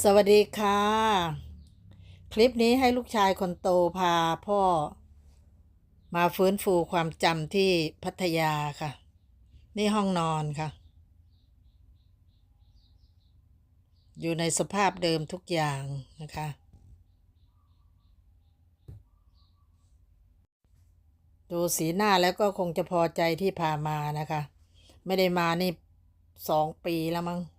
สวัสดีค่ะ คลิปนี้ให้ลูกชายคนโตพาพ่อ มาฟื้นฟูความจำที่พัทยาค่ะ นี่ห้องนอนค่ะ อยู่ในสภาพเดิมทุกอย่างนะคะ ดูสีหน้าแล้วก็คงจะพอใจที่พามานะคะ ไม่ได้มานี่สองปีแล้วมั้ง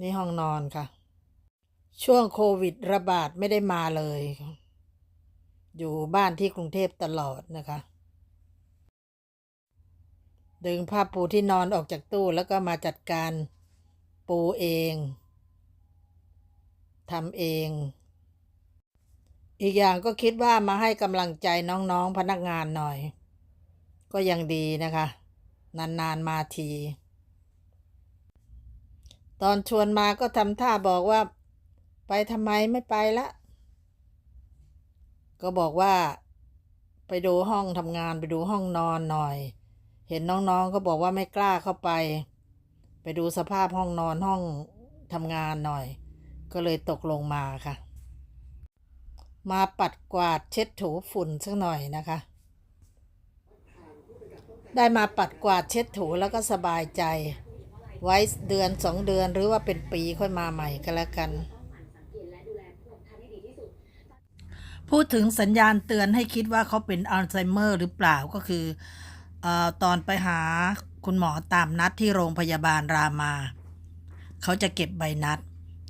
นี่ห้องนอนค่ะ ช่วงโควิดระบาดไม่ได้มาเลย อยู่บ้านที่กรุงเทพตลอดนะคะ ดึงผ้าปูที่นอนออกจากตู้แล้วก็มาจัดการปูเองทำเอง อีกอย่างก็คิดว่ามาให้กำลังใจน้องๆพนักงานหน่อย ก็ยังดีนะคะ นานๆมาที ตอนชวนมาก็ทำท่าบอกว่า ไปทำไมไม่ไปละ ก็บอกว่า ไปดูห้องทำงานไปดูห้องนอนหน่อย เห็นน้องๆก็บอกว่าไม่กล้าเข้าไป ไปดูสภาพห้องนอนห้องทำงานหน่อย ก็เลยตกลงมาค่ะ มาปัดกวาดเช็ดถูฝุ่นสักหน่อยนะคะ ได้มาปัดกวาดเช็ดถูแล้วก็สบายใจ ไว้เดือนสองเดือนหรือว่าเป็นปีค่อยมาใหม่ก็แล้วกัน พูดถึงสัญญาณเตือนให้คิดว่าเขาเป็นอัลไซเมอร์หรือเปล่าก็คืออตอนไปหาคุณหมอตามนัดที่โรงพยาบาลรามา เขาจะเก็บใบนัด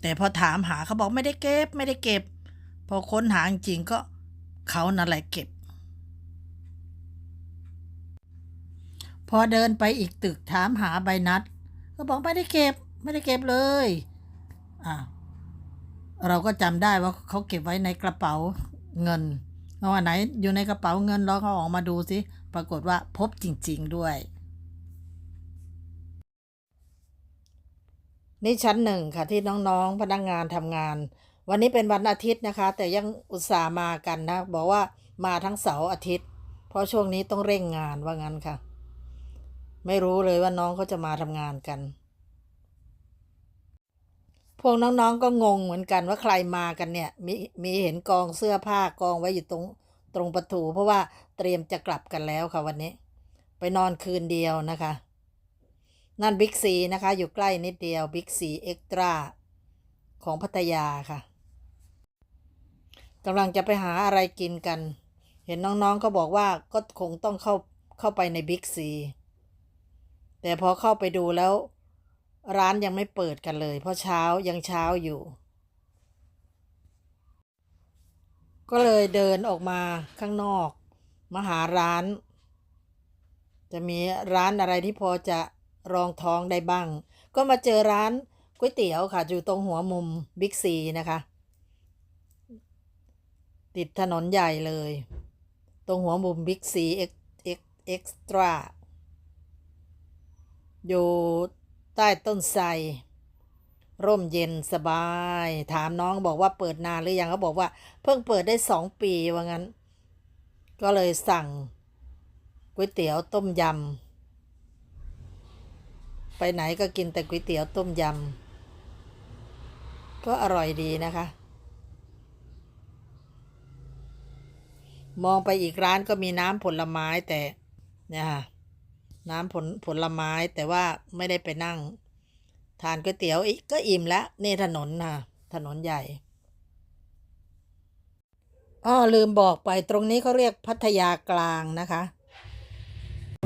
แต่พอถามหาเขาบอกไม่ได้เก็บไม่ได้เก็บ พอค้นหาจริงก็เขานั่นแหละเก็บ พอเดินไปอีกตึกถามหาใบนัด ก็บอกไม่ได้เก็บ ไม่ได้เก็บเลยอ่าเราก็จำได้ว่าเขาเก็บไว้ในกระเป๋าเงินเอาอันไหนอยู่ในกระเป๋าเงินเราก็ออกมาดูสิปรากฏว่าพบจริง ๆด้วย นี่ชั้นหนึ่งค่ะที่น้องๆพนักงงานทำงาน วันนี้เป็นวันอาทิตย์นะคะ แต่ยังอุตส่าห์มากันนะ บอกว่ามาทั้งเสาร์อาทิตย์ เพราะช่วงนี้ต้องเร่งงานว่างั้นค่ะ ไม่รู้เลยว่าน้องเขาจะมาทำงานกัน พวกน้องๆก็งงเหมือนกันว่าใครมากันเนี่ย มีมีเห็นกองเสื้อผ้ากองไว้อยู่ตรงตรงประตูเพราะว่าเตรียมจะกลับกันแล้วค่ะวันนี้ ไปนอนคืนเดียวนะคะ นั่นบิ๊กซีนะคะ อยู่ใกล้นิดเดียวบิ๊กซีเอ็กตร้าของพัทยาค่ะกำลังจะไปหาอะไรกินกัน เห็นน้องๆก็บอกว่าก็คงต้องเข้าเข้าไปในบิ๊กซี แต่พอเข้าไปดูแล้ว ร้านยังไม่เปิดกันเลย เพราะเช้ายังเช้าอยู่ ก็เลยเดินออกมาข้างนอก มาหาร้าน จะมีร้านอะไรที่พอจะรองท้องได้บ้าง ก็มาเจอร้านก๋วยเตี๋ยวค่ะ อยู่ตรงหัวมุมบิ๊กซีนะคะ ติดถนนใหญ่เลย ตรงหัวมุมบิ๊กซีเอ็กเอ็กเอ็กซ์ตร้า อยู่ใต้ต้นไทรร่มเย็นสบาย ถามน้องบอกว่าเปิดนานหรือยังเขาบอกว่า เพิ่งเปิดได้สองปีว่างั้น ก็เลยสั่งก๋วยเตี๋ยวต้มยำไปไหนก็กินแต่ก๋วยเตี๋ยวต้มยำก็อร่อยดีนะคะ มองไปอีกร้านก็มีน้ำผลไม้แต่เนี่ยค่ะ น้ำผลผลไม้แต่ว่าไม่ได้ไปนั่ง ทานก๋วยเตี๋ยวอีกก็อิ่มแล้วนี่ถนนค่ะถนนใหญ่อ้อลืมบอกไปตรงนี้เขาเรียกพัทยากลางนะคะ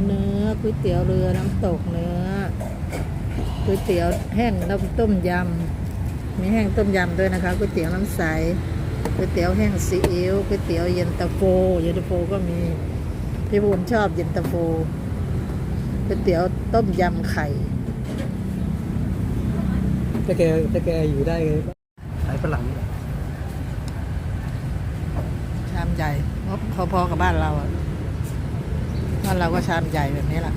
เนื้อก๋วยเตี๋ยวเรือน้ำตกเนื้อก๋วยเตี๋ยวแห้งน้ำต้มยำมีแห้งต้มยำด้วยนะคะก๋วยเตี๋ยวน้ำใสก๋วยเตี๋ยวแห้งซีอิ๊วก๋วยเตี๋ยวเย็นตาโฟเย็นตาโฟก็มีพี่บุญชอบเย็นตาโฟ ก๋วยเตี๋ยวต้มยำไข่ ถ้าแกถ้าแกอยู่ได้ไงขายฝรั่งนี่แหละชามใหญ่พอๆกับบ้านเราอะบ้านเราก็ชามใหญ่แบบนี้แหละ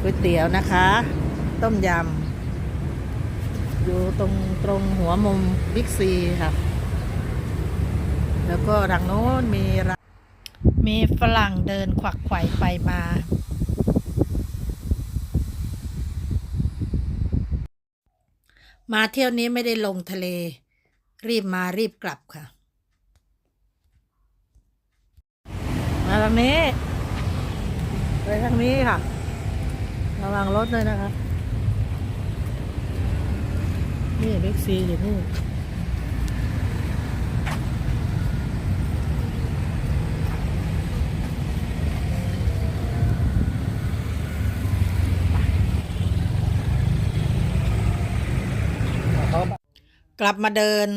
ก๋วยเตี๋ยวนะคะ ต้มยำอยู่ตรงตรงหัวมุมบิ๊กซีค่ะ แล้วก็ทางโน้นมีร้านมีฝรั่งเดินขวักไขว่ไปมา มาเที่ยวนี้ไม่ได้ลงทะเล รีบมารีบกลับค่ะ มาทางนี้ไปทางนี้ค่ะระวังรถด้วยนะคะนี่บิ๊กซีอยู่นี่ กลับมาเดิน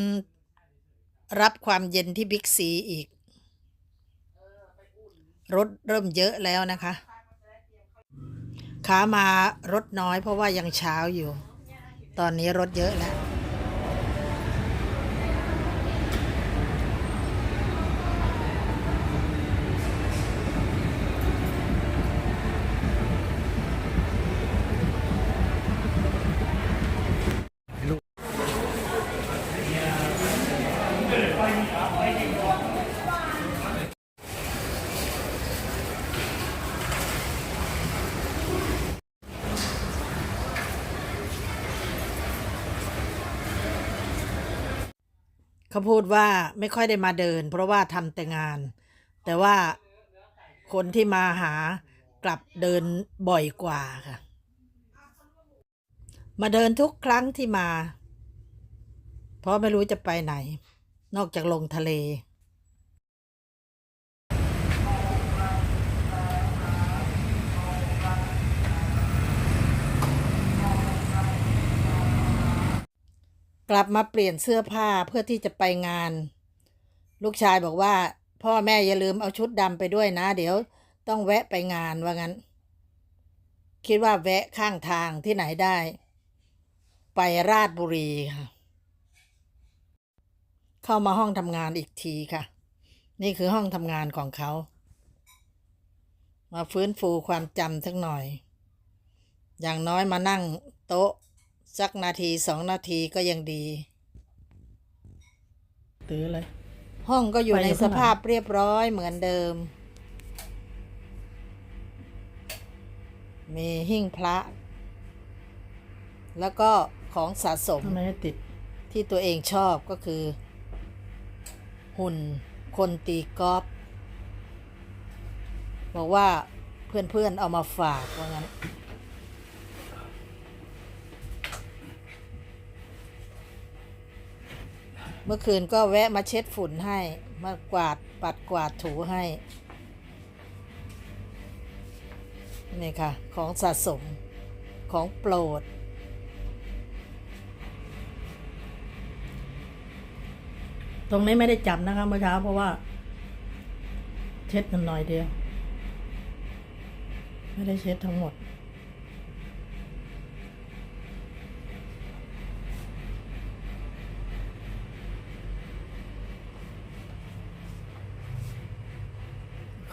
รับความเย็นที่บิ๊กซีอีก รถเริ่มเยอะแล้วนะคะ ขามารถน้อยเพราะว่ายังเช้าอยู่ ตอนนี้รถเยอะแล้ว เขาพูดว่าไม่ค่อยได้มาเดิน เพราะว่าทำแต่งาน แต่ว่าคนที่มาหากลับเดินบ่อยกว่าค่ะ มาเดินทุกครั้งที่มา เพราะไม่รู้จะไปไหน นอกจากลงทะเล กลับมาเปลี่ยนเสื้อผ้าเพื่อที่จะไปงาน ลูกชายบอกว่า พ่อแม่อย่าลืมเอาชุดดำไปด้วยนะ เดี๋ยวต้องแวะไปงานว่างั้น คิดว่าแวะข้างทางที่ไหนได้ ไปราชบุรีค่ะ เข้ามาห้องทำงานอีกทีค่ะ นี่คือห้องทำงานของเขา มาฟื้นฟูความจำสักหน่อย อย่างน้อยมานั่งโต๊ะ สักนาทีสองนาทีก็ยังดี ตื้อเลย ห้องก็อยู่ไปในอยู่สข้างหลังภาพเรียบร้อยเหมือนเดิม มีหิ้งพระ แล้วก็ของสะสม ทำไมติด ที่ตัวเองชอบก็คือ หุ่นคนตีกอล์ฟบอกว่าเพื่อนๆเอามาฝากว่างั้น เมื่อคืนก็แวะมาเช็ดฝุ่นให้ มากวาดปัดกวาดถูให้ นี่ค่ะ ของสะสมของโปรด ตรงนี้ไม่ได้จับนะคะเมื่อเช้าเพราะว่า เช็ดมันหน่อยเดียว ไม่ได้เช็ดทั้งหมด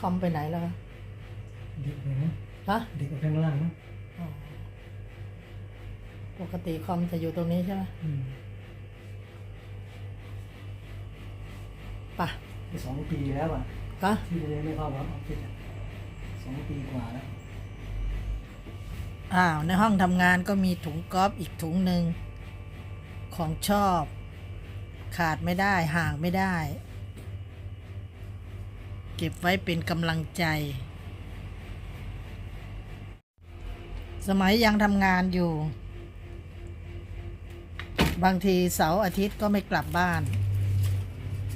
คอมไปไหนแล้วคะเด็กเลยนะฮะเด็กกับข้างล่างนะอ๋อปกติคอมจะอยู่ตรงนี้ใช่ไหมอืมป่ะสองปีแล้วอะฮะที่เรียนไม่เข้าวัดออฟฟิศอะสองปีกว่าแล้วอ้าวในห้องทำงานก็มีถุงกอล์ฟอีกถุงหนึ่งของชอบ ขาดไม่ได้ห่างไม่ได้เก็บไว้เป็นกำลังใจ สมัยยังทำงานอยู่ บางทีเสาร์อาทิตย์ก็ไม่กลับบ้าน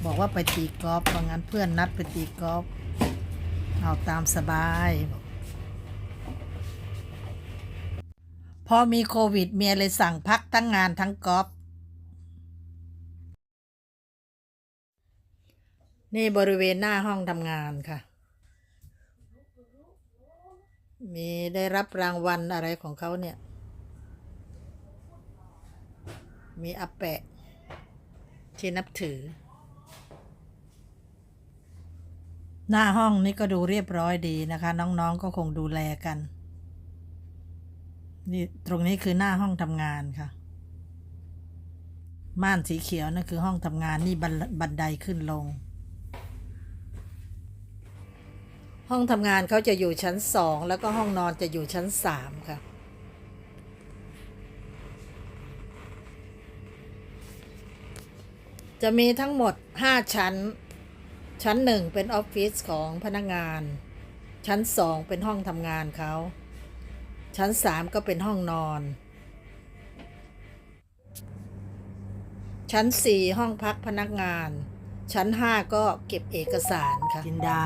บอกว่าไปตีกอล์ฟบางงั้นเพื่อนนัดไปตีกอล์ฟเอาตามสบาย พอมีโควิดเมียเลยสั่งพักทั้งงานทั้งกอล์ฟ นี่บริเวณหน้าห้องทำงานค่ะ มีได้รับรางวัลอะไรของเขาเนี่ย มีอาแปะ ที่นับถือ หน้าห้องนี่ก็ดูเรียบร้อยดีนะคะ น้องๆก็คงดูแลกัน นี่ตรงนี้คือหน้าห้องทำงานค่ะม่านสีเขียวนั่นคือห้องทำงานนี่บันบันไดขึ้นลง ห้องทำงานเขาจะอยู่ชั้นสองแล้วก็ห้องนอนจะอยู่ชั้นสามค่ะ จะมีทั้งหมด 5 ชั้น ชั้นหนึ่งเป็นออฟฟิศของพนักงาน ชั้นสองเป็นห้องทำงานเขา ชั้นสามก็เป็นห้องนอน ชั้นสี่ห้องพักพนักงาน ชั้นห้าก็เก็บเอกสารค่ะจินดา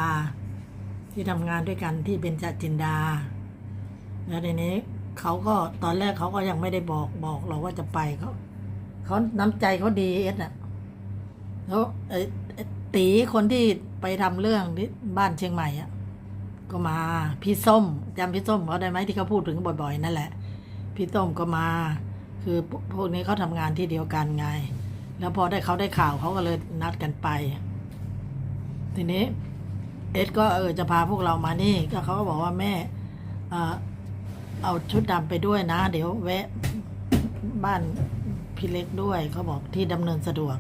ที่ทำงานด้วยกันที่เป็นจัจินดา แล้วทีนี้เขาก็ตอนแรกเขาก็ยังไม่ได้บอกบอกเราว่าจะไปเขาเขาน้ำใจเขาดีเอสน่ะแล้วไอ้ไอ้ตีคนที่ไปทำเรื่องที่บ้านเชียงใหม่อะก็มาพี่ส้มจำพี่ส้มเขาได้ไหมที่เขาพูดถึงบ่อยๆนั่นแหละ พี่ส้มก็มา คือพวกนี้เขาทำงานที่เดียวกันไง แล้วพอได้เขาได้ข่าวเขาก็เลยนัดกันไป ทีนี้ เอ็ดก็เออจะพาพวกเรามานี่ ก็เขาก็บอกว่าแม่เออเอาชุดดำไปด้วยนะ เดี๋ยวแวะบ้านพี่เล็กด้วยเขาบอกที่ดำเนินสะดวก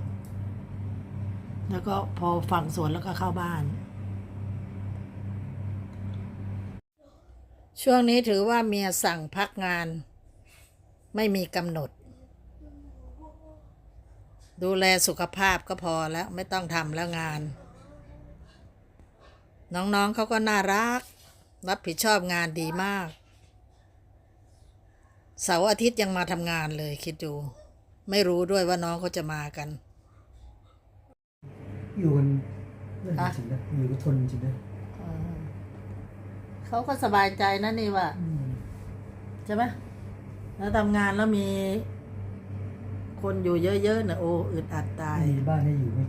แล้วก็พอฟังสวนแล้วก็เข้าบ้าน ช่วงนี้ถือว่าเมียสั่งพักงาน ไม่มีกำหนด ดูแลสุขภาพก็พอแล้วไม่ต้องทำแล้วงาน น้องๆเขาก็น่ารัก รับผิดชอบงานดีมาก เสาร์อาทิตย์ยังมาทำงานเลยคิดดู ไม่รู้ด้วยว่าน้องเขาจะมากัน อยู่กันนั่นจริงๆนะอยู่กันทนจริงๆนะเขาก็สบายใจนะนี่ว่าอืมใช่ไหมแล้วทำงานแล้วมีคนอยู่เยอะๆเนี่ยโอ้อึดอัดตาย มีบ้านให้อยู่ไม่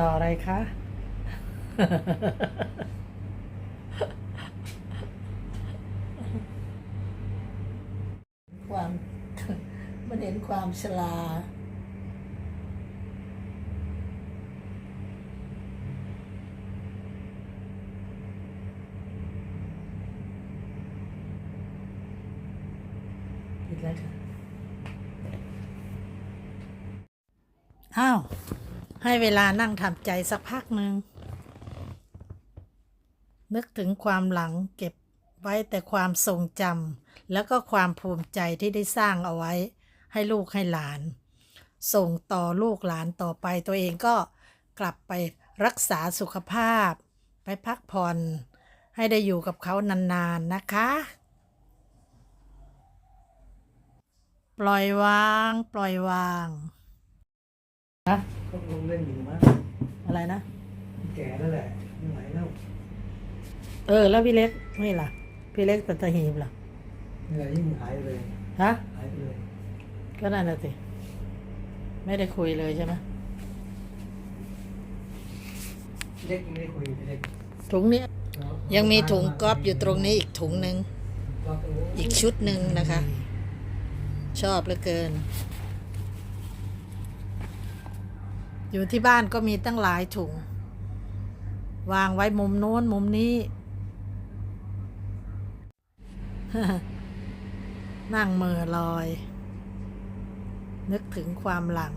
ติดต่ออะไรคะ ความมันเห็นความชราผิดแล้วค่ะอ้าว ให้เวลานั่งทำใจสักพักหนึ่งนึกถึงความหลังเก็บไว้แต่ความทรงจำแล้วก็ความภูมิใจที่ได้สร้างเอาไว้ ให้ลูกให้หลาน ส่งต่อลูกหลานต่อไปตัวเองก็กลับไปรักษาสุขภาพ ไปพักผ่อนให้ได้อยู่กับเขานานๆนะคะ ปล่อยวาง ปล่อยวาง นะก็ลงเล่นอยู่มั้งอะไรนะ แก่แล้วแหละไม่ไหวแล้วเออ แล้วพี่เล็กไม่ล่ะ พี่เล็กสัตหีบล่ะเหนื่อยยิ่งหายไปเลย ฮะ หายไปเลยก็นั่นน่ะสิไม่ได้คุยเลยใช่ไหมพี่เล็กยังไม่ได้คุยพี่เล็กถุงเนี้ยยังมีถุงก๊อฟอยู่ตรงนี้อีกถุงหนึ่งก๊อฟโอ้อีกชุดหนึ่งนะคะ ชอบเหลือเกิน อยู่ที่บ้านก็มีตั้งหลายถุง วางไว้มุมโน้นมุมนี้ นั่งเมือลอย นึกถึงความหลัง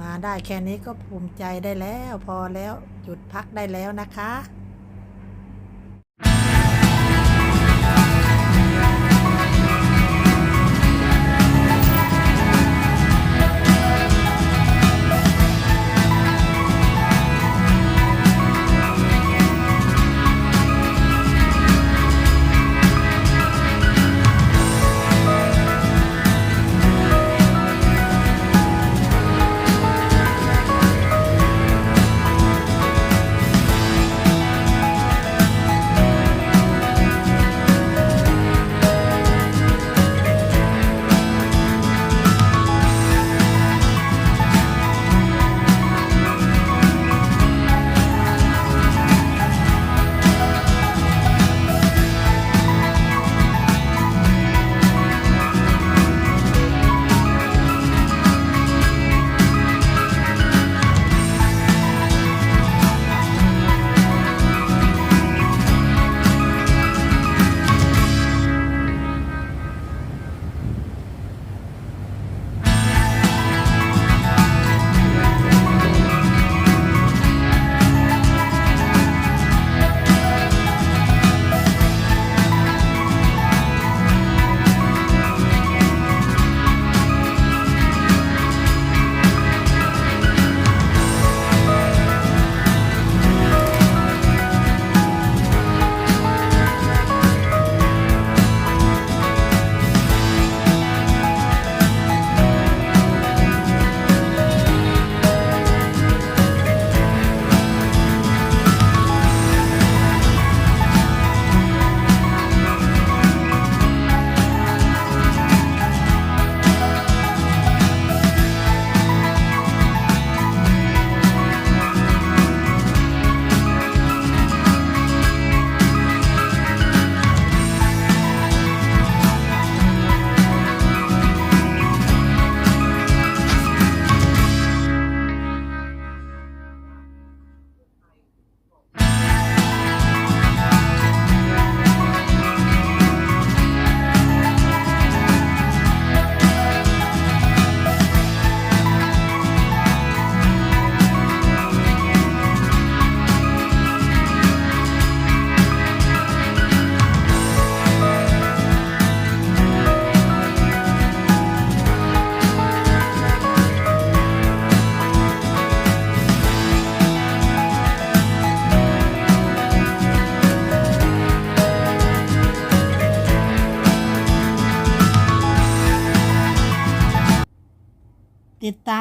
มาได้แค่นี้ก็ภูมิใจได้แล้ว พอแล้ว หยุดพักได้แล้วนะคะ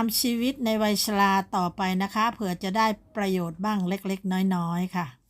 ามชีวิตในวัยชราต่อไปนะคะ เผื่อจะได้ประโยชน์บ้างเล็ก ๆ น้อย ๆ ค่ะ